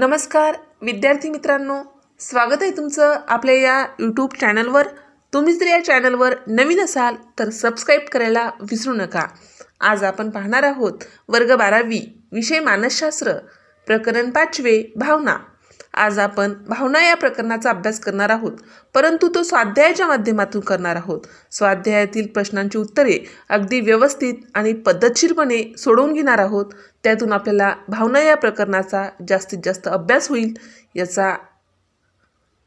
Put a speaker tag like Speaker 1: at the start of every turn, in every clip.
Speaker 1: नमस्कार विद्यार्थी मित्रांनो. स्वागत आहे तुमचं आपल्या या यूट्यूब चॅनलवर तुम्ही जर या चॅनलवर नवीन असाल तर सबस्क्राईब करायला विसरू नका. आज आपण पाहणार आहोत वर्ग बारावी विषय मानसशास्त्र प्रकरण पाचवे भावना. आज आपण भावना या प्रकरणाचा अभ्यास करणार आहोत. परंतु तो स्वाध्यायाच्या माध्यमातून करणार आहोत. स्वाध्यायातील प्रश्नांची उत्तरे अगदी व्यवस्थित आणि पद्धतशीरपणे सोडवून घेणार आहोत. त्यातून आपल्याला भावना या प्रकरणाचा जास्तीत जास्त अभ्यास होईल याचा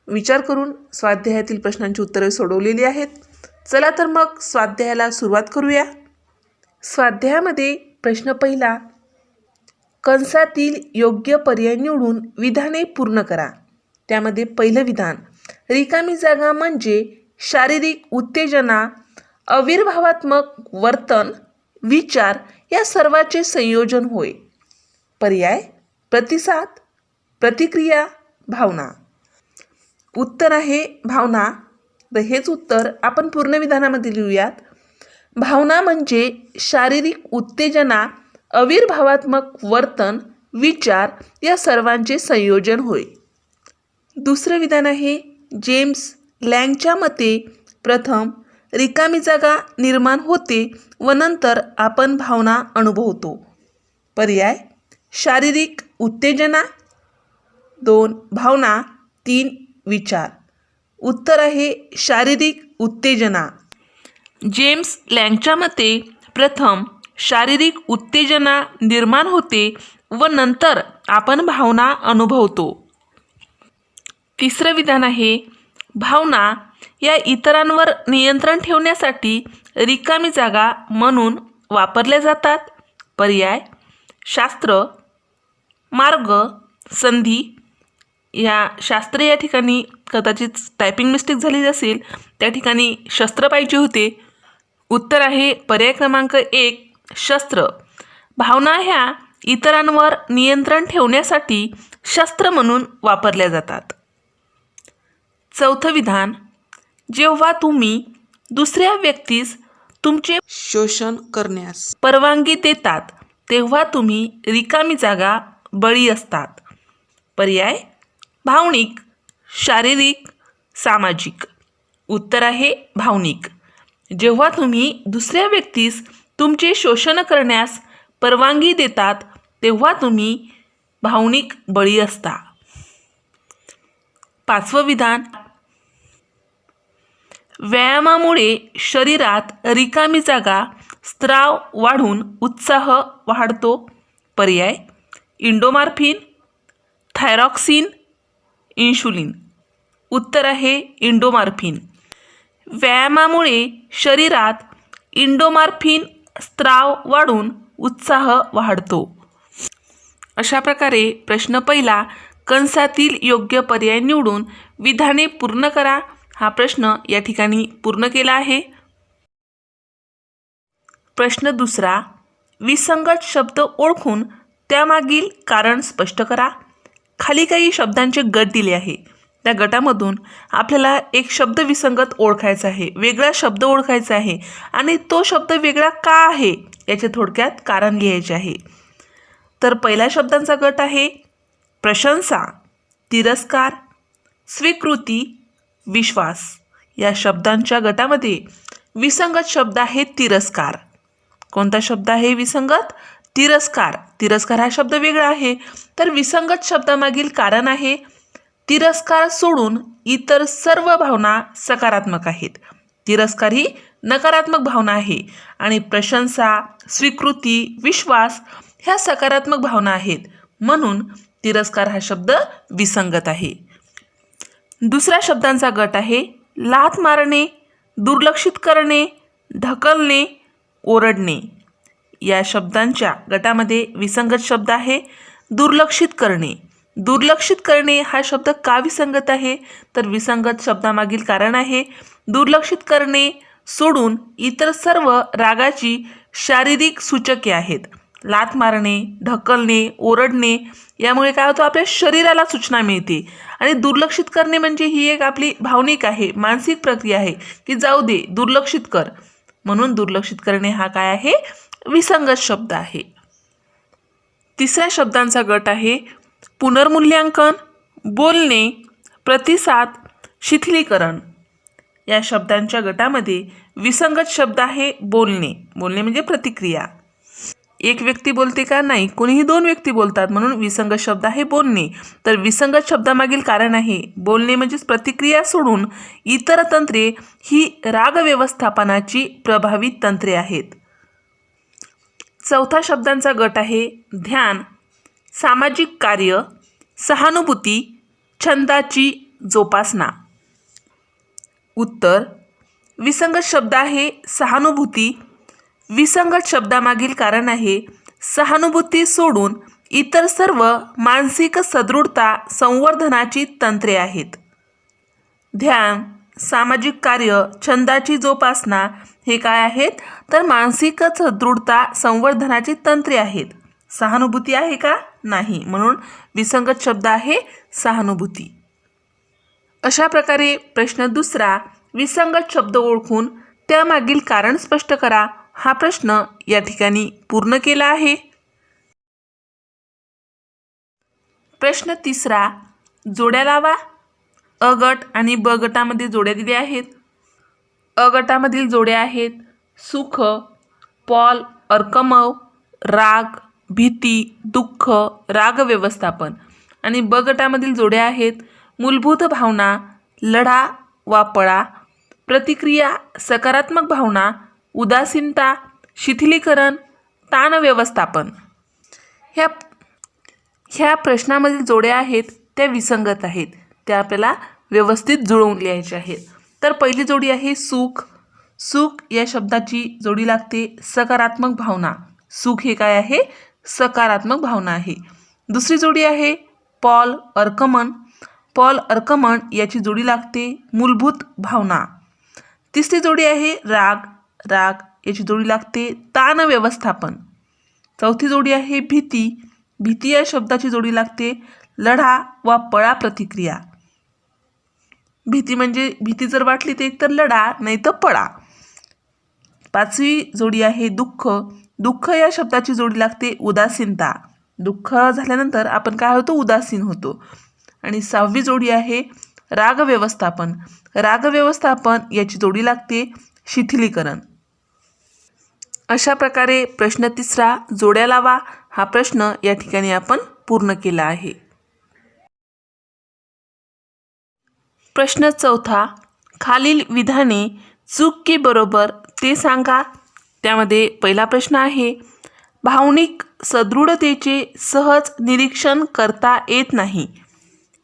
Speaker 1: विचार करून स्वाध्यायातील प्रश्नांची उत्तरे सोडवलेली आहेत. चला तर मग स्वाध्यायाला सुरुवात करूया. स्वाध्यायामध्ये प्रश्न पहिला कंसातील योग्य पर्याय निवडून विधाने पूर्ण करा. त्यामध्ये पहिलं विधान रिकामी जागा म्हणजे शारीरिक उत्तेजना अविर्भावात्मक वर्तन विचार या सर्वाचे संयोजन होय. पर्याय प्रतिसाद प्रतिक्रिया भावना. उत्तर आहे भावना. तर हेच उत्तर आपण पूर्ण विधानामध्ये लिहूयात. भावना म्हणजे शारीरिक उत्तेजना अविर्भावात्मक वर्तन विचार या सर्वांचे संयोजन होय. दुसरं विधान आहे जेम्स लँगच्या मते प्रथम रिकामी जागा निर्माण होते व नंतर आपण भावना अनुभवतो. पर्याय शारीरिक उत्तेजना. दोन भावना. तीन विचार. उत्तर आहे शारीरिक उत्तेजना. जेम्स लँगच्या मते प्रथम शारीरिक उत्तेजना निर्माण होते व नंतर आपण भावना अनुभवतो. तिसरं विधान आहे भावना या इतरांवर नियंत्रण ठेवण्यासाठी रिकामी जागा म्हणून वापरल्या जातात. पर्याय शास्त्र मार्ग संधी. या शास्त्र या ठिकाणी कदाचित टायपिंग मिस्टेक झाली असेल त्या ठिकाणी शस्त्र पाहिजे होते. उत्तर आहे पर्याय क्रमांक एक शस्त्र. भावना ह्या इतरांवर नियंत्रण ठेवण्यासाठी शस्त्र म्हणून वापरल्या जातात. चौथं विधान जेव्हा तुम्ही दुसऱ्या व्यक्तीस तुमचे
Speaker 2: शोषण करण्यास.
Speaker 1: परवानगी देतात तेव्हा तुम्ही रिकामी जागा बळी असतात. पर्याय भावनिक शारीरिक सामाजिक. उत्तर आहे भावनिक. जेव्हा तुम्ही दुसऱ्या व्यक्तीस तुमचे शोषण करण्यास परवानगी देतात तेव्हा तुम्ही भावनिक बळी असता. पाचवं विधान. व्यायामामुळे शरीरात रिकामी जागा स्त्राव वाढून उत्साह वाढतो. पर्याय इंडोमार्फिन थायरॉक्सिन इन्शुलिन. उत्तर आहे इंडोमार्फिन. व्यायामामुळे शरीरात इंडोमार्फिन स्त्राव वाढून उत्साह वाढतो. अशा प्रकारे प्रश्न पहिला कंसातील योग्य पर्याय निवडून विधाने पूर्ण करा हा प्रश्न या ठिकाणी पूर्ण केला आहे. प्रश्न दुसरा विसंगत शब्द ओळखून त्यामागील कारण स्पष्ट करा. खाली काही शब्दांचे गट दिले आहे. त्या गटामधून आपल्याला एक शब्द विसंगत ओळखायचा आहे वेगळा शब्द ओळखायचा आहे आणि तो शब्द वेगळा का आहे याचे थोडक्यात कारण लिहायचे आहे. तर पहिल्या शब्दांचा गट आहे प्रशंसा तिरस्कार स्वीकृती विश्वास. या शब्दांच्या गटामध्ये विसंगत शब्द आहे तिरस्कार. कोणता शब्द आहे विसंगत? तिरस्कार. तिरस्कार हा शब्द वेगळा आहे. तर विसंगत शब्दामागील कारण आहे तिरस्कार सोडून इतर सर्व भावना सकारात्मक आहेत. तिरस्कार ही नकारात्मक भावना आहे आणि प्रशंसा स्वीकृती विश्वास ह्या सकारात्मक भावना आहेत. म्हणून तिरस्कार हा शब्द विसंगत आहे. दुसऱ्या शब्दांचा गट आहे लाथ मारणे दुर्लक्षित करणे ढकलणे ओरडणे. या शब्दांच्या गटामध्ये विसंगत शब्द आहे दुर्लक्षित करणे. दुर्लक्षित करणे हा शब्द का विसंगत आहे? तर विसंगत शब्दामागील कारण आहे दुर्लक्षित करणे सोडून इतर सर्व रागाची शारीरिक सूचके आहेत. लाथ मारणे ढकलणे ओरडणे यामुळे काय होतं? आपल्या शरीराला सूचना मिळते. आणि दुर्लक्षित करणे म्हणजे ही एक आपली भावनिक आहे मानसिक प्रक्रिया आहे की जाऊ दे दुर्लक्षित कर. म्हणून दुर्लक्षित करणे हा काय आहे? विसंगत शब्द आहे. तिसऱ्या शब्दांचा गट आहे पुनर्मूल्यांकन बोलणे प्रतिसाद शिथिलीकरण. या शब्दांच्या गटामध्ये विसंगत शब्द आहे बोलणे. बोलणे म्हणजे प्रतिक्रिया. एक व्यक्ती बोलते का नाही? कोणीही दोन व्यक्ती बोलतात म्हणून विसंगत शब्द आहे बोलणे. तर विसंगत शब्दामागील कारण आहे बोलणे म्हणजेच प्रतिक्रिया सोडून इतर तंत्रे ही राग व्यवस्थापनाची प्रभावी तंत्रे आहेत. चौथा शब्दांचा गट आहे ध्यान. सामाजिक कार्य सहानुभूती छंदाची जोपासना. उत्तर विसंगत शब्द आहे सहानुभूती. विसंगत शब्दामागील कारण आहे सहानुभूती सोडून इतर सर्व मानसिक सदृढता संवर्धनाची तंत्रे आहेत. ध्यान सामाजिक कार्य छंदाची जोपासना हे काय आहेत? तर मानसिक सदृढता संवर्धनाची तंत्रे आहेत. सहानुभूती आहे का? नाही. म्हणून विसंगत शब्द आहे सहानुभूती. अशा प्रकारे प्रश्न दुसरा विसंगत शब्द ओळखून त्यामागील कारण स्पष्ट करा. हा प्रश्न या ठिकाणी पूर्ण केला आहे. प्रश्न तिसरा जोड्या लावा. अ गट आणि ब गटामध्ये जोड्या दिल्या आहेत. अ गटामधील जोड्या आहेत सुख पॉल अर्कमव राग भीती दुःख राग व्यवस्थापन. आणि ब गटामधील जोड्या आहेत मूलभूत भावना लढा वा पळा प्रतिक्रिया सकारात्मक भावना उदासीनता शिथिलीकरण ताण व्यवस्थापन. ह्या ह्या प्रश्नामधील जोड्या आहेत त्या विसंगत आहेत. त्या आपल्याला व्यवस्थित जुळवून लिहायच्या आहेत. तर पहिली जोडी आहे सुख. सुख या शब्दाची जोडी लागते सकारात्मक भावना. सुख हे काय आहे? सकारात्मक भावना आहे. दुसरी जोडी आहे पॉल अर्कमन. पॉल अर्कमन याची जोडी लागते मूलभूत भावना. तिसरी जोडी आहे राग. राग याची जोडी लागते ताण व्यवस्थापन. चौथी जोडी आहे भीती. भीती या शब्दाची जोडी लागते लढा वा पळा प्रतिक्रिया भीती म्हणजे भीती जर वाटली तर एकतर लढा नाही तर पळा. पाचवी जोडी आहे दुःख. दुःख या शब्दाची जोडी लागते उदासीनता. दुःख झाल्यानंतर आपण काय होतो? उदासीन होतो. आणि सहावी जोडी आहे राग व्यवस्थापन. राग व्यवस्थापन याची जोडी लागते शिथिलीकरण. अशा प्रकारे प्रश्न तिसरा जोड्या लावा हा प्रश्न या ठिकाणी आपण पूर्ण केला आहे. प्रश्न चौथा खालील विधाने चूक की बरोबर ते सांगा. त्यामध्ये पहिला प्रश्न आहे भावनिक सदृढतेचे सहज निरीक्षण करता येत नाही.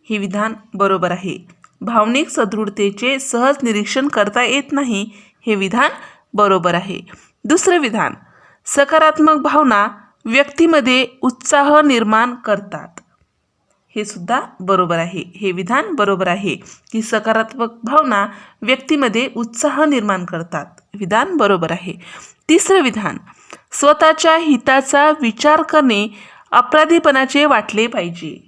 Speaker 1: हे विधान बरोबर आहे. भावनिक सदृढतेचे सहज निरीक्षण करता येत नाही हे विधान बरोबर आहे. दुसरं विधान सकारात्मक भावना व्यक्तीमध्ये उत्साह निर्माण करतात. हे सुद्धा बरोबर आहे. हे विधान बरोबर आहे की सकारात्मक भावना व्यक्तीमध्ये उत्साह निर्माण करतात. विधान बरोबर आहे. तिसरं विधान स्वतःच्या हिताचा विचार करणे अपराधीपणाचे वाटले पाहिजे.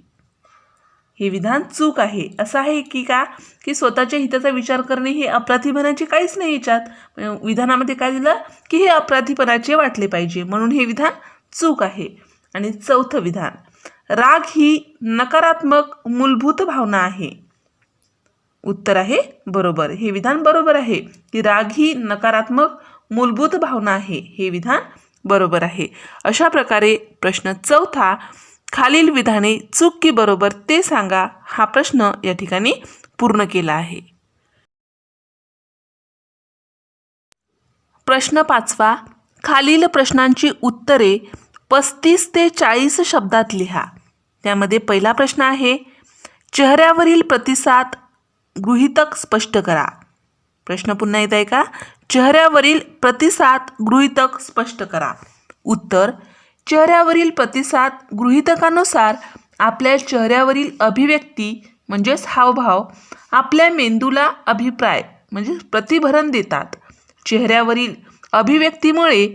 Speaker 1: हे विधान चूक आहे. असं आहे की का? की स्वतःच्या हिताचा विचार करणे हे अपराधीपणाचे काहीच नाही याच्यात. विधानामध्ये काय दिलं? की हे अपराधीपणाचे वाटले पाहिजे. म्हणून हे विधान चूक आहे. आणि चौथं विधान राग ही नकारात्मक मूलभूत भावना आहे. उत्तर आहे बरोबर. हे विधान बरोबर आहे. की राग ही नकारात्मक मूलभूत भावना आहे. हे विधान बरोबर आहे. अशा प्रकारे प्रश्न चौथा खालील विधाने चूक की बरोबर ते सांगा हा प्रश्न या ठिकाणी पूर्ण केला आहे. प्रश्न पाचवा खालील प्रश्नांची उत्तरे पस्तीस ते चाळीस शब्दात लिहा. त्यामध्ये पहिला प्रश्न आहे चेहऱ्यावरील प्रतिसाद गृहितक स्पष्ट करा. प्रश्न पुन्हा येत आहे का? चेहऱ्यावरील प्रतिसाद गृहितक स्पष्ट करा. उत्तर चेहऱ्यावरील प्रतिसाद गृहितकानुसार आपल्या चेहऱ्यावरील अभिव्यक्ती म्हणजेच हावभाव आपल्या मेंदूला अभिप्राय म्हणजे प्रतिभरण देतात. चेहऱ्यावरील अभिव्यक्तीमुळे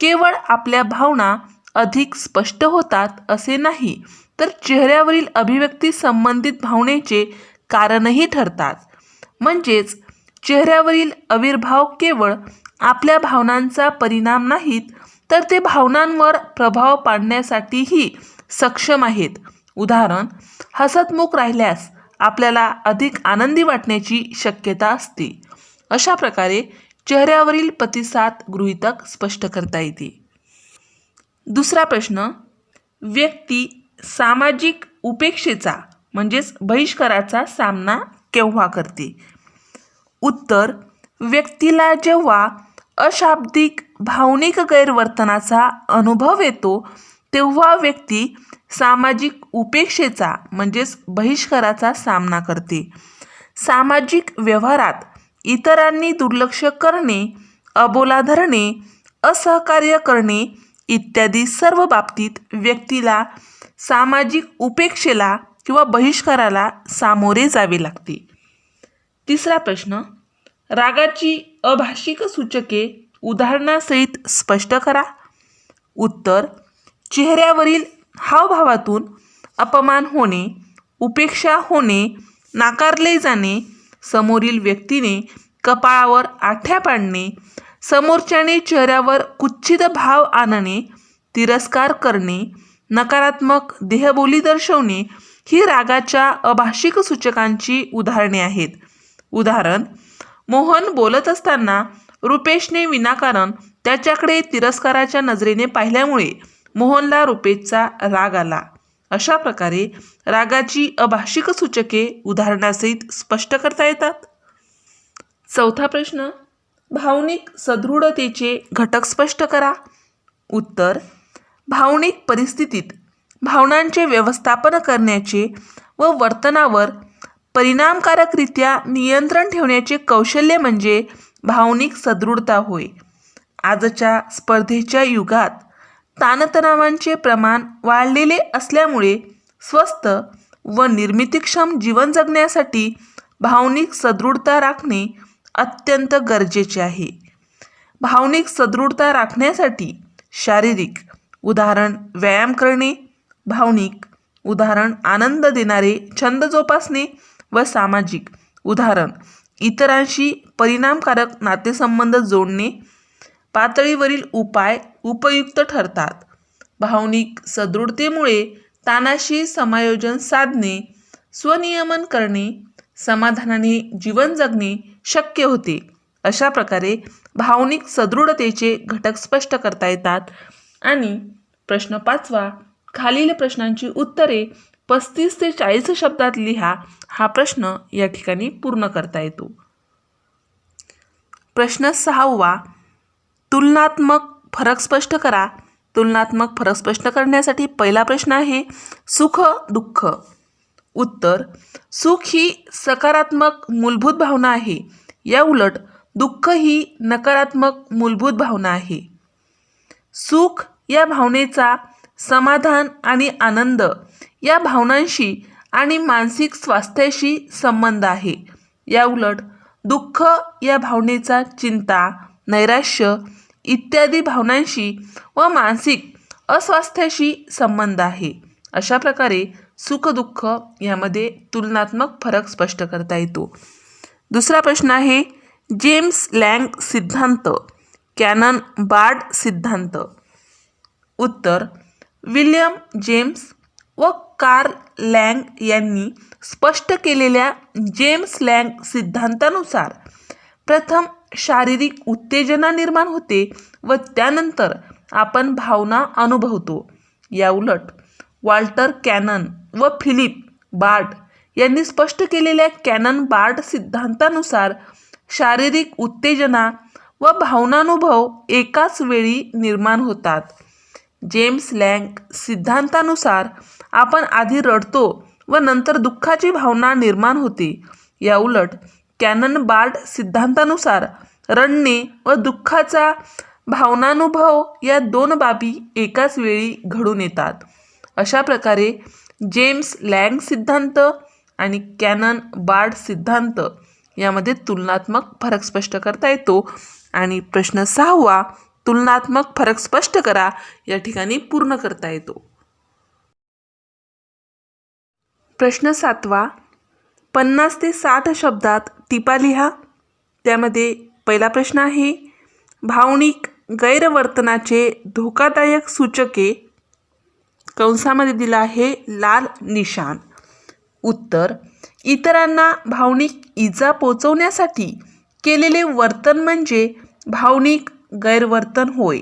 Speaker 1: केवळ आपल्या भावना अधिक स्पष्ट होतात असे नाही तर चेहऱ्यावरील अभिव्यक्ती संबंधित भावनेचे कारणही ठरतात. म्हणजेच चेहऱ्यावरील आविर्भाव केवळ आपल्या भावनांचा परिणाम नाहीत तर ते भावनांवर प्रभाव पाडण्यासाठीही सक्षम आहेत. उदाहरण हसतमुख राहिल्यास आपल्याला अधिक आनंदी वाटण्याची शक्यता असते. अशा प्रकारे चेहऱ्यावरील प्रतिसाद गृहीतक स्पष्ट करता येते. दुसरा प्रश्न व्यक्ती सामाजिक उपेक्षेचा म्हणजेच बहिष्काराचा सामना केव्हा करते? उत्तर व्यक्तीला जेव्हा अशाब्दिक भावनिक गैरवर्तनाचा अनुभव येतो तेव्हा व्यक्ती सामाजिक उपेक्षेचा म्हणजेच बहिष्काराचा सामना करते. सामाजिक व्यवहारात इतरांनी दुर्लक्ष करणे अबोला धरणे असहकार्य करणे इत्यादी सर्व बाबतीत व्यक्तीला सामाजिक उपेक्षेला किंवा बहिष्काराला सामोरे जावे लागते. तिसरा प्रश्न रागाची अभाषिक सूचके उदाहरणासहित स्पष्ट करा. उत्तर चेहऱ्यावरील हावभावातून अपमान होणे उपेक्षा होणे नाकारले जाणे समोरील व्यक्तीने कपाळावर आठ्या पाडणे समोरच्याने चेहऱ्यावर कुच्छित भाव आणणे तिरस्कार करणे नकारात्मक देहबोली दर्शवणे ही रागाच्या अभाषिक सूचकांची उदाहरणे आहेत. उदाहरण मोहन बोलत असताना रुपेशने विनाकारण त्याच्याकडे तिरस्काराच्या नजरेने पाहिल्यामुळे मोहनला रुपेशचा राग आला. अशा प्रकारे रागाची अभाषिक सूचके उदाहरणासहित स्पष्ट करता येतात. चौथा प्रश्न भावनिक सदृढतेचे घटक स्पष्ट करा. उत्तर भावनिक परिस्थितीत भावनांचे व्यवस्थापन करण्याचे व वर्तनावर परिणामकारकरित्या नियंत्रण ठेवण्याचे कौशल्य म्हणजे भावनिक सदृढता होय. आजच्या स्पर्धेच्या युगात ताणतणावांचे प्रमाण वाढलेले असल्यामुळे स्वस्त व निर्मितीक्षम जीवन जगण्यासाठी भावनिक सदृढता राखणे अत्यंत गरजेचे आहे. भावनिक सदृढता राखण्यासाठी शारीरिक उदाहरण व्यायाम करणे भावनिक. उदाहरण आनंद देणारे छंद जोपासणे व सामाजिक. उदाहरण इतरांशी परिणामकारक नातेसंबंध जोडणे पातळीवरील उपाय उपयुक्त ठरतात. भावनिक सदृढतेमुळे ताणाशी समायोजन साधणे स्वनियमन करणे समाधानाने जीवन जगणे शक्य होते. अशा प्रकारे भावनिक सदृढतेचे घटक स्पष्ट करता येतात. आणि प्रश्न पाचवा खालील प्रश्नांची उत्तरे पस्तीस ते चाळीस शब्दात लिहा. हा प्रश्न या ठिकाणी पूर्ण करता येतो. प्रश्न सहावा तुलनात्मक फरक स्पष्ट करा. तुलनात्मक फरक स्पष्ट करण्यासाठी पहिला प्रश्न आहे सुख दुःख. उत्तर सुख ही सकारात्मक मूलभूत भावना आहे. या उलट दुःख ही नकारात्मक मूलभूत भावना आहे. सुख या भावनेचा समाधान आणि आनंद या भावनांशी आणि मानसिक स्वास्थ्याशी संबंध आहे. या उलट दुःख या भावनेचा चिंता नैराश्य इत्यादी भावनांशी व मानसिक अस्वास्थ्याशी संबंध आहे. अशा प्रकारे सुखदुःख यामध्ये तुलनात्मक फरक स्पष्ट करता येतो. दुसरा प्रश्न आहे जेम्स लँग सिद्धांत कॅनन बार्ड सिद्धांत. उत्तर विल्यम जेम्स व कार्ल लँग यांनी स्पष्ट केलेल्या जेम्स लँग सिद्धांतानुसार प्रथम शारीरिक उत्तेजना निर्माण होते व त्यानंतर आपण भावना अनुभवतो. या उलट वाल्टर कॅनन व फिलिप बार्ड यांनी स्पष्ट केलेल्या कॅनन बार्ड सिद्धांतानुसार शारीरिक उत्तेजना व भावनानुभव एकाच वेळी निर्माण होतात. जेम्स लँग सिद्धांतानुसार आपण आधी रडतो व नंतर दुःखाची भावना निर्माण होते. याउलट कॅनन बार्ड सिद्धांतानुसार रडणे व दुःखाचा भावनानुभव या दोन बाबी एकाच वेळी घडून येतात. अशा प्रकारे जेम्स लँग सिद्धांत आणि कॅनन बार्ड सिद्धांत यामध्ये तुलनात्मक फरक स्पष्ट करता येतो. आणि प्रश्न सहावा तुलनात्मक फरक स्पष्ट करा. या ठिकाणी पूर्ण करता येतो. प्रश्न सातवा. पन्नास ते साठ शब्दात टिपा लिहा. त्यामध्ये पहिला प्रश्न आहे भावनिक गैरवर्तनाचे धोकादायक सूचके कंसामध्ये दिला आहे लाल निशान उत्तर इतरांना भावनिक इजा पोचवण्यासाठी केलेले वर्तन म्हणजे भावनिक गैरवर्तन होय.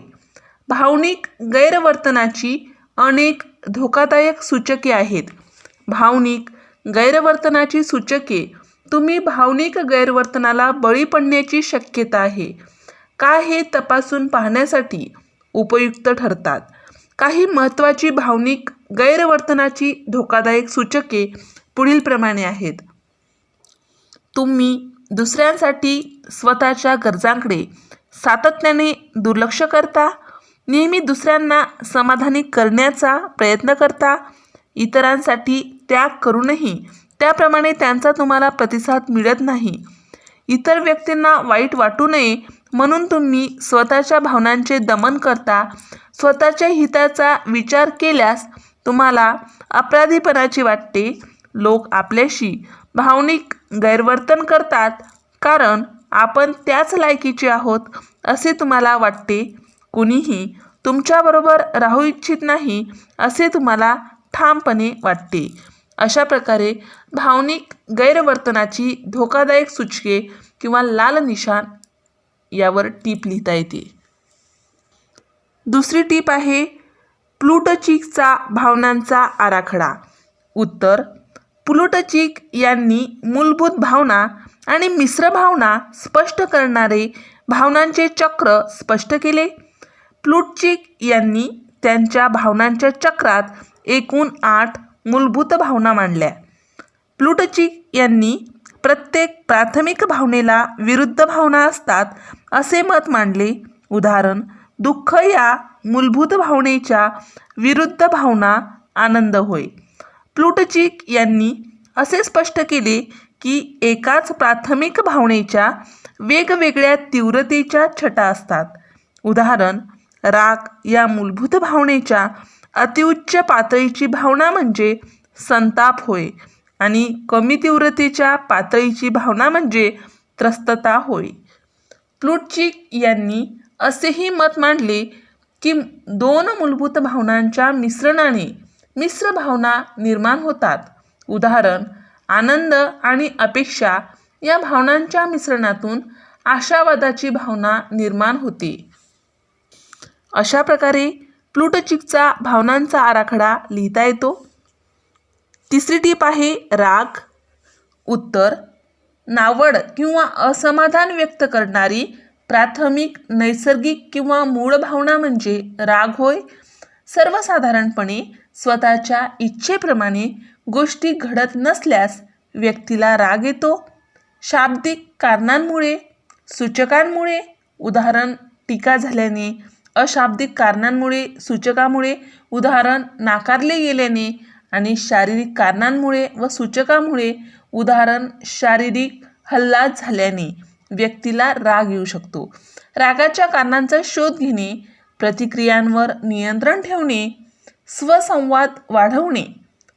Speaker 1: भावनिक गैरवर्तनाची अनेक धोकादायक सूचके आहेत. भावनिक गैरवर्तनाची सूचके तुम्ही भावनिक गैरवर्तनाला बळी पडण्याची शक्यता आहे. का हे तपासून पाहण्यासाठी उपयुक्त ठरतात. काही महत्त्वाची भावनिक गैरवर्तनाची धोकादायक सूचके पुढीलप्रमाणे आहेत. तुम्ही दुसऱ्यांसाठी स्वतःच्या गरजांकडे सातत्याने दुर्लक्ष करता नेहमी दुसऱ्यांना समाधानी करण्याचा प्रयत्न करता इतरांसाठी त्याग करूनही त्याप्रमाणे त्यांचा तुम्हाला प्रतिसाद मिळत नाही. इतर व्यक्तींना वाईट वाटू नये म्हणून तुम्ही स्वतःच्या भावनांचे दमन करता स्वतःच्या हिताचा विचार केल्यास तुम्हाला अपराधीपणाची वाटते. लोक आपल्याशी भावनिक गैरवर्तन करतात कारण आपण त्याच लायकीचे आहोत असे तुम्हाला वाटते? कुणीही तुमच्याबरोबर राहू इच्छित नाही असे तुम्हाला ठामपणे वाटते. अशा प्रकारे भावनिक गैरवर्तनाची धोकादायक सूचके किंवा लाल निशाण यावर टीप लिहिता येते. दुसरी टीप आहे प्लुटचिकचा भावनांचा आराखडा. उत्तर प्लुटचिक यांनी मूलभूत भावना आणि मिश्र भावना स्पष्ट करणारे भावनांचे चक्र स्पष्ट केले. प्लुटचिक यांनी त्यांच्या भावनांच्या चक्रात एकूण आठ मूलभूत भावना मांडल्या. प्लुटचिक यांनी प्रत्येक प्राथमिक भावनेला विरुद्ध भावना असतात असे मत मांडले. उदाहरण दुःख या मूलभूत भावनेच्या विरुद्ध भावना आनंद होय. प्लुटचिक यांनी असे स्पष्ट केले की एकाच प्राथमिक भावनेच्या वेगवेगळ्या तीव्रतेच्या छटा असतात. उदाहरण राग या मूलभूत भावनेच्या अतिउच्च पातळीची भावना म्हणजे संताप होय आणि कमी तीव्रतेच्या पातळीची भावना म्हणजे त्रस्तता होय. प्लुटचिक यांनी असेही मत मांडले की दोन मूलभूत भावनांच्या मिश्रणाने मिश्र भावना निर्माण होतात. उदाहरण आनंद आणि अपेक्षा या भावनांच्या मिश्रणातून आशावादाची भावना निर्माण होते. अशा प्रकारे प्लुटचिकचा भावनांचा आराखडा लिहिता येतो. तिसरी टीप आहे राग उत्तर नावड किंवा असमाधान व्यक्त करणारी प्राथमिक नैसर्गिक किंवा मूळ भावना म्हणजे राग होय. सर्वसाधारणपणे स्वतःच्या इच्छेप्रमाणे गोष्टी घडत नसल्यास व्यक्तीला राग येतो. शाब्दिक कारणांमुळे सूचकांमुळे उदाहरण टीका झाल्याने अशाब्दिक कारणांमुळे सूचकामुळे उदाहरण नाकारले गेल्याने आणि शारीरिक कारणांमुळे व सूचकामुळे उदाहरण शारीरिक हल्ला झाल्याने व्यक्तीला राग येऊ शकतो. रागाच्या कारणांचा शोध घेणे प्रतिक्रियांवर नियंत्रण ठेवणे स्वसंवाद वाढवणे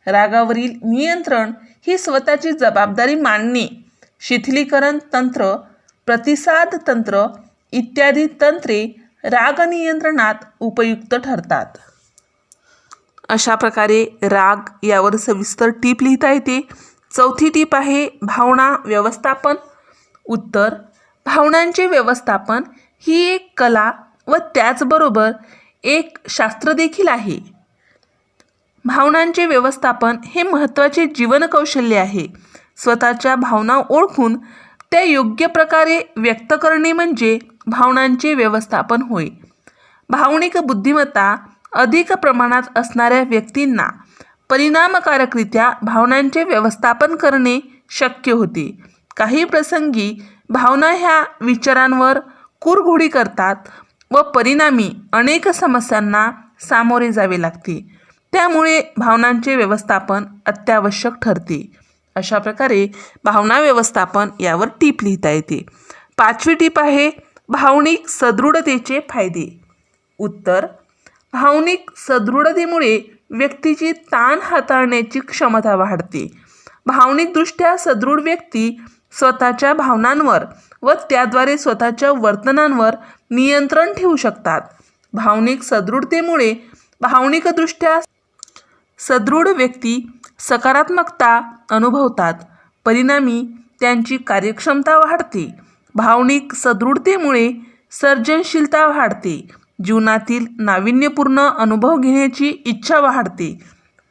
Speaker 1: रागावरील नियंत्रण ही स्वतःची जबाबदारी मानणे शिथिलीकरण तंत्र प्रतिसाद तंत्र इत्यादी तंत्रे राग नियंत्रणात उपयुक्त ठरतात. अशा प्रकारे राग यावर सविस्तर टीप लिहिता येते. चौथी टीप आहे भावना व्यवस्थापन. उत्तर भावनांचे व्यवस्थापन ही एक कला व त्याचबरोबर एक शास्त्र देखील आहे. भावनांचे व्यवस्थापन हे महत्त्वाचे जीवनकौशल्य आहे. स्वतःच्या भावना ओळखून त्या योग्य प्रकारे व्यक्त करणे म्हणजे भावनांचे व्यवस्थापन होय. भावनिक बुद्धिमत्ता अधिक प्रमाणात असणाऱ्या व्यक्तींना परिणामकारकरित्या भावनांचे व्यवस्थापन करणे शक्य होते. काही प्रसंगी भावना ह्या विचारांवर कुरघोडी करतात व परिणामी अनेक समस्यांना सामोरे जावे लागते. त्यामुळे भावनांचे व्यवस्थापन अत्यावश्यक ठरते. अशा प्रकारे भावना व्यवस्थापन यावर टीप लिहिता येते. पाचवी टीप आहे भावनिक सदृढतेचे फायदे. उत्तर भावनिक सदृढतेमुळे व्यक्तीची ताण हाताळण्याची क्षमता वाढते. भावनिकदृष्ट्या सदृढ व्यक्ती स्वतःच्या भावनांवर व त्याद्वारे स्वतःच्या वर्तनांवर नियंत्रण ठेवू शकतात. भावनिक सदृढतेमुळे भावनिकदृष्ट्या सदृढ व्यक्ती सकारात्मकता अनुभवतात. परिणामी त्यांची कार्यक्षमता वाढते. भावनिक सदृढतेमुळे सर्जनशीलता वाढते. जीवनातील नाविन्यपूर्ण अनुभव घेण्याची इच्छा वाढते.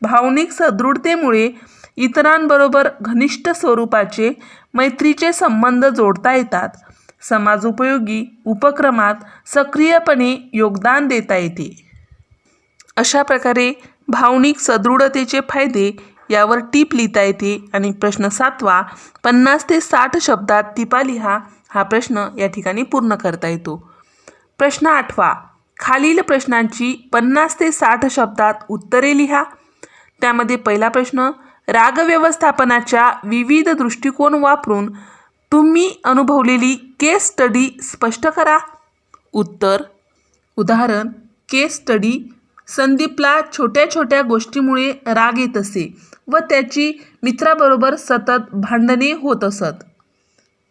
Speaker 1: भावनिक सदृढतेमुळे इतरांबरोबर घनिष्ठ स्वरूपाचे मैत्रीचे संबंध जोडता येतात. समाजोपयोगी उपक्रमात सक्रियपणे योगदान देता येते. अशा प्रकारे भावनिक सदृढतेचे फायदे यावर टीप लिहिता येते. आणि प्रश्न सातवा पन्नास ते साठ शब्दात टिपा लिहा हा प्रश्न या ठिकाणी पूर्ण करता येतो. प्रश्न आठवा खालील प्रश्नांची पन्नास ते साठ शब्दात उत्तरे लिहा. त्यामध्ये पहिला प्रश्न राग व्यवस्थापनाच्या विविध दृष्टिकोन वापरून तुम्ही अनुभवलेली केस स्टडी स्पष्ट करा. उत्तर उदाहरण केस स्टडी संदीपला छोट्या छोट्या गोष्टीमुळे राग येत असे व त्याची मित्राबरोबर सतत भांडणे होत असत.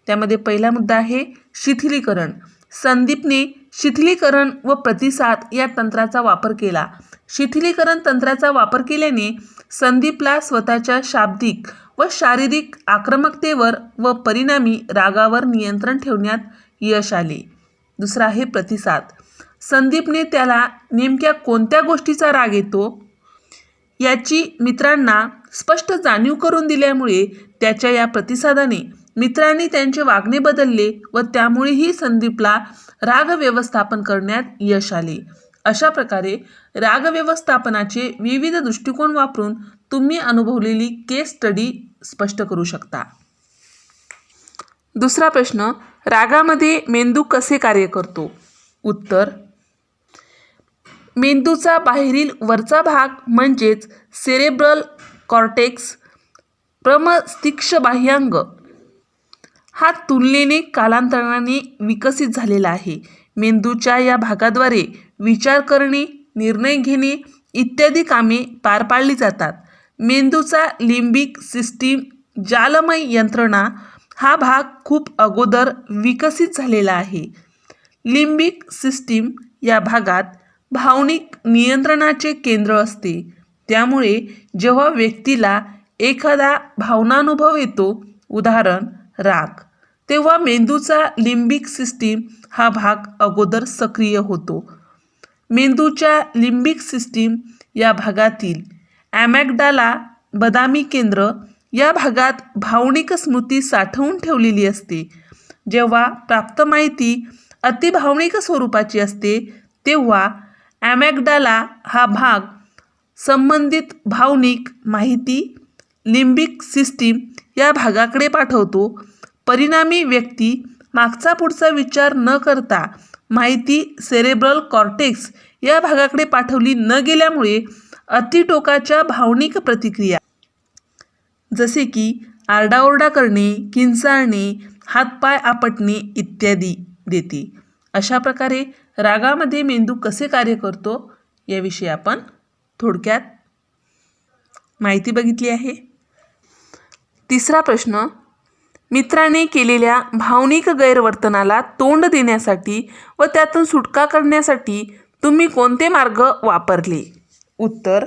Speaker 1: त्यामध्ये पहिला मुद्दा आहे शिथिलीकरण. संदीपने शिथिलीकरण व प्रतिसाद या तंत्राचा वापर केला. शिथिलीकरण तंत्राचा वापर केल्याने संदीपला स्वतःच्या शाब्दिक व शारीरिक आक्रमकतेवर व परिणामी रागावर नियंत्रण ठेवण्यात यश आले. दुसरा आहे प्रतिसाद. संदीपने त्याला नेमक्या कोणत्या गोष्टीचा राग येतो याची मित्रांना स्पष्ट जाणीव करून दिल्यामुळे त्याच्या या प्रतिसादाने मित्रांनी त्यांचे वागणे बदलले व त्यामुळेही संदीपला राग व्यवस्थापन करण्यात यश आले. अशा प्रकारे राग व्यवस्थापनाचे विविध दृष्टिकोन वापरून तुम्ही अनुभवलेली केस स्टडी स्पष्ट करू शकता. दुसरा प्रश्न रागामध्ये मेंदू कसे कार्य करतो? उत्तर मेंदूचा बाहेरील वरचा भाग म्हणजेच सेरेब्रल कॉर्टेक्स प्रमस्तिष्क बाह्यांग. हा तुलनेने कालांतराने विकसित झालेला आहे. मेंदूच्या या भागाद्वारे विचार करणे निर्णय घेणे इत्यादी कामे पार पाडली जातात. मेंदूचा लिंबिक सिस्टीम जालमय यंत्रणा हा भाग खूप अगोदर विकसित झालेला आहे. लिंबिक सिस्टीम या भागात भावनिक नियंत्रणाचे केंद्र असते. त्यामुळे जेव्हा व्यक्तीला एखादा भावनानुभव येतो उदाहरण राग तेव्हा मेंदूचा लिंबिक सिस्टीम हा भाग अगोदर सक्रिय होतो. मेंदूच्या लिंबिक सिस्टीम या भागातील ॲमॅगडाला बदामी केंद्र या भागात भावनिक स्मृती साठवून ठेवलेली असते. जेव्हा प्राप्त माहिती अतिभावनिक स्वरूपाची असते तेव्हा ॲमॅगडाला हा भाग संबंधित भावनिक माहिती लिंबिक सिस्टीम या भागाकडे पाठवतो. परिणामी व्यक्ती मागचा पुढचा विचार न करता माहिती सेरेब्रल कॉर्टेक्स या भागाकडे पाठवली न गेल्यामुळे अतिटोकाच्या भावनिक प्रतिक्रिया. जसे की आरडाओरडा करणे किंचाळणे हातपाय आपटणे इत्यादी देते. अशा प्रकारे रागामध्ये मेंदू कसे कार्य करतो याविषयी आपण थोडक्यात माहिती बघितली आहे. तिसरा प्रश्न मित्राने केलेल्या भावनिक गैरवर्तनाला तोंड देण्यासाठी व त्यातून सुटका करण्यासाठी तुम्ही कोणते मार्ग वापरले? उत्तर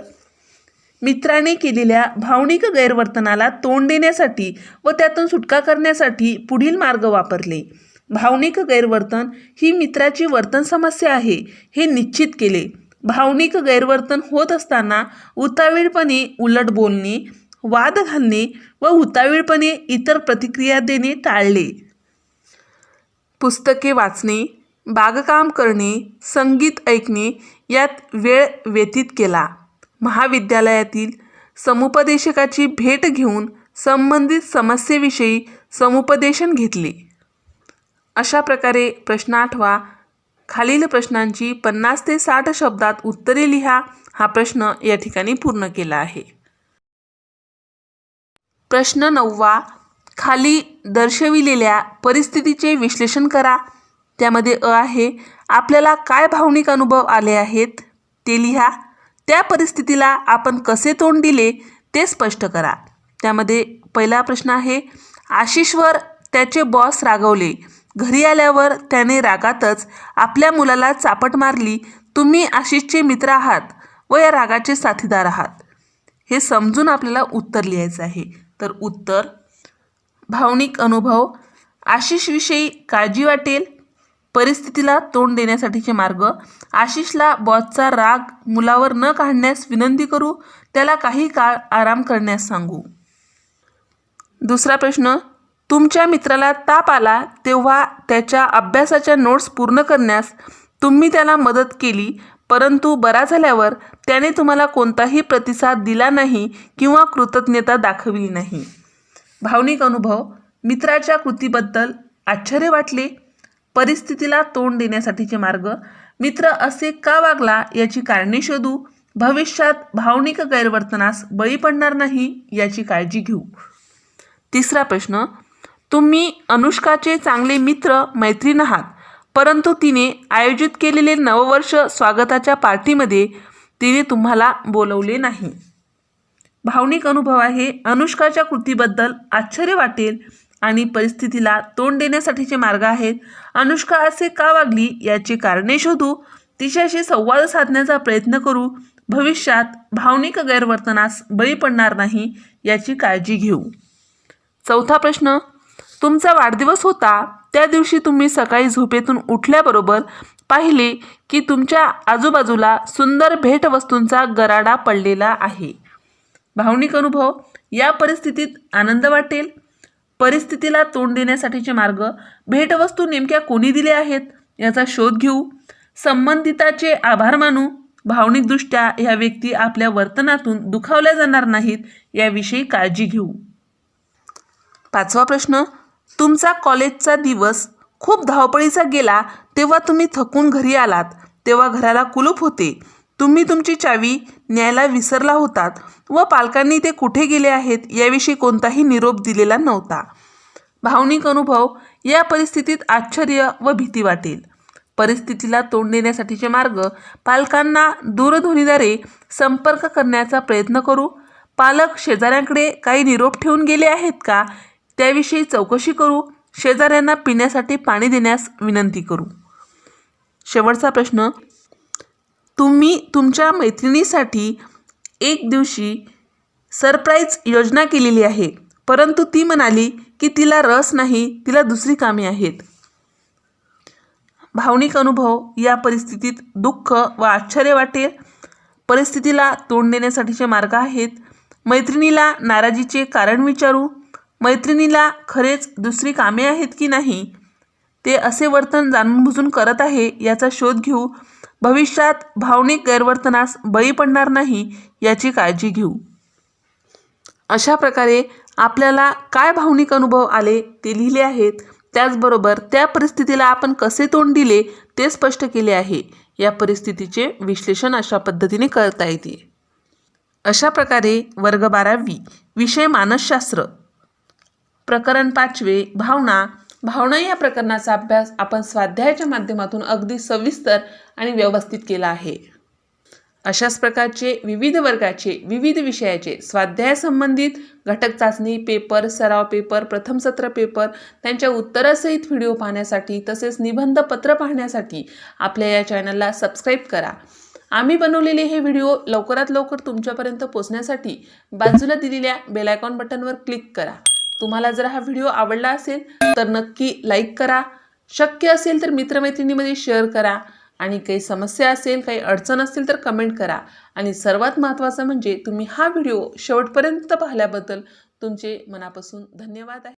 Speaker 1: मित्राने केलेल्या भावनिक गैरवर्तनाला तोंड देण्यासाठी व त्यातून सुटका करण्यासाठी पुढील मार्ग वापरले. भावनिक गैरवर्तन ही मित्राची वर्तन समस्या आहे हे निश्चित केले. भावनिक गैरवर्तन होत असताना उतावीळपणे उलट बोलणे वाद घालणे व उतावीळपणे इतर प्रतिक्रिया देणे टाळले. पुस्तके वाचणे बागकाम करणे संगीत ऐकणे यात वेळ व्यतीत केला. महाविद्यालयातील समुपदेशकाची भेट घेऊन संबंधित समस्येविषयी समुपदेशन घेतले. अशा प्रकारे प्रश्न आठवा. खालील प्रश्नांची पन्नास ते साठ शब्दात उत्तरे लिहा. हा प्रश्न या ठिकाणी पूर्ण केला आहे. प्रश्न नववा. खाली दर्शविलेल्या परिस्थितीचे विश्लेषण करा. त्यामध्ये अ आहे. आपल्याला काय भावनिक अनुभव आले आहेत ते लिहा. त्या परिस्थितीला आपण कसे तोंड दिले ते स्पष्ट करा. त्यामध्ये पहिला प्रश्न आहे आशिषवर त्याचे बॉस रागवले. घरी आल्यावर त्याने रागातच आपल्या मुलाला चापट मारली तुम्ही आशिषचे मित्र आहात व या रागाचे साथीदार आहात. हे समजून आपल्याला उत्तर लिहायचं आहे. तर उत्तर भावनिक अनुभव आशिषविषयी काळजी वाटेल परिस्थितीला तोंड देण्यासाठीचे मार्ग आशिषला बॉसचा राग मुलावर न काढण्यास विनंती करू त्याला काही काळ आराम करण्यास सांगू. दुसरा प्रश्न तुमच्या मित्राला ताप आला तेव्हा त्याच्या अभ्यासाच्या नोट्स पूर्ण करण्यास तुम्ही त्याला मदत केली परंतु बरा झाल्यावर त्याने तुम्हाला कोणताही प्रतिसाद दिला नाही किंवा कृतज्ञता दाखवली नाही. भावनिक अनुभव मित्राच्या कृतीबद्दल आश्चर्य वाटले. परिस्थितीला तोंड देण्यासाठीचे मार्ग मित्र असे का वागला याची कारणे शोधू. भविष्यात भावनिक गैरवर्तनास बळी पडणार नाही याची काळजी घेऊ. तिसरा प्रश्न तुम्ही अनुष्काचे चांगले मित्र मैत्रीण आहात. परंतु तिने आयोजित केलेले नववर्ष स्वागताच्या पार्टीमध्ये तिने तुम्हाला बोलवले नाही. भावनिक अनुभव आहे. अनुष्काच्या कृतीबद्दल आश्चर्य वाटेल आणि परिस्थितीला तोंड देण्यासाठीचे मार्ग आहेत. अनुष्का असे का वागली याची कारणे शोधू. तिच्याशी संवाद साधण्याचा प्रयत्न करू. भविष्यात भावनिक गैरवर्तनास बळी पडणार नाही याची काळजी घेऊ. चौथा प्रश्न तुमचा वाढदिवस होता त्या दिवशी तुम्ही सकाळी झोपेतून उठल्याबरोबर पाहिले की तुमच्या आजूबाजूला सुंदर भेटवस्तूंचा गराडा पडलेला आहे. भावनिक अनुभव या परिस्थितीत आनंद वाटेल? परिस्थितीला तोंड देण्यासाठीचे मार्ग भेटवस्तू नेमक्या कोणी दिल्या आहेत याचा शोध घेऊ. संबंधिताचे आभार मानू. भावनिकदृष्ट्या ह्या व्यक्ती आपल्या वर्तनातून दुखावल्या जाणार नाहीत याविषयी काळजी घेऊ. पाचवा प्रश्न तुमचा कॉलेजचा दिवस खूप धावपळीचा गेला तेव्हा तुम्ही थकून घरी आलात. तेव्हा घराला कुलूप होते. तुम्ही तुमची चावी न्यायला विसरला होतात व पालकांनी ते कुठे गेले आहेत याविषयी कोणताही निरोप दिलेला नव्हता. भावनिक अनुभव या परिस्थितीत आश्चर्य व भीती वाटेल. परिस्थितीला तोंड देण्यासाठीचे मार्ग पालकांना दूरध्वनीद्वारे संपर्क करण्याचा प्रयत्न करू. पालक शेजाऱ्यांकडे काही निरोप ठेवून गेले आहेत का? त्याविषयी चौकशी करू शेजाऱ्यांना पिण्यासाठी पाणी देण्यास विनंती करू. शेवटचा प्रश्न तुम्ही तुमच्या मैत्रिणीसाठी एक दिवशी सरप्राईज योजना केलेली आहे परंतु ती म्हणाली की तिला रस नाही तिला दुसरी कामे आहेत. भावनिक अनुभव या परिस्थितीत दुःख व आश्चर्य वाटेल. परिस्थितीला तोंड देण्यासाठीचे मार्ग आहेत. मैत्रिणीला नाराजीचे कारण विचारू. मैत्रिणीला खरेच दुसरी कामे आहेत की नाही? ते असे वर्तन जाणूनबुजून करत आहे याचा शोध घेऊ. भविष्यात भावनिक गैरवर्तनास बळी पडणार नाही याची काळजी घेऊ. अशा प्रकारे आपल्याला काय भावनिक अनुभव आले ते लिहिले आहेत. त्याचबरोबर त्या परिस्थितीला आपण कसे तोंड दिले ते स्पष्ट केले आहे. या परिस्थितीचे विश्लेषण अशा पद्धतीने करता येते. अशा प्रकारे वर्ग बारावी विषय मानसशास्त्र. प्रकरण पाचवे भावना. भावना या प्रकरणाचा अभ्यास आपण स्वाध्यायाच्या माध्यमातून अगदी सविस्तर आणि व्यवस्थित केला आहे. अशाच प्रकारचे विविध वर्गाचे विविध विषयाचे स्वाध्यायासंबंधित घटक चाचणी पेपर सराव पेपर प्रथम सत्र पेपर त्यांच्या उत्तरासहित व्हिडिओ पाहण्यासाठी तसेच निबंध पत्र पाहण्यासाठी आपल्या या चॅनलला सबस्क्राईब करा. आम्ही बनवलेले हे व्हिडिओ लवकरात लवकर तुमच्यापर्यंत पोचण्यासाठी बाजूला दिलेल्या बेलायकॉन बटनवर क्लिक करा. तुम्हाला जर हा व्हिडिओ आवडला असेल तर नक्की लाईक करा. शक्य असेल तर मित्रमैत्रिणीमध्ये शेअर करा. आणि काही समस्या असेल काही अडचण असेल तर कमेंट करा. आणि सर्वात महत्त्वाचं म्हणजे तुम्ही हा व्हिडिओ शेवटपर्यंत पाहिल्याबद्दल तुमचे मनापासून धन्यवाद आहे.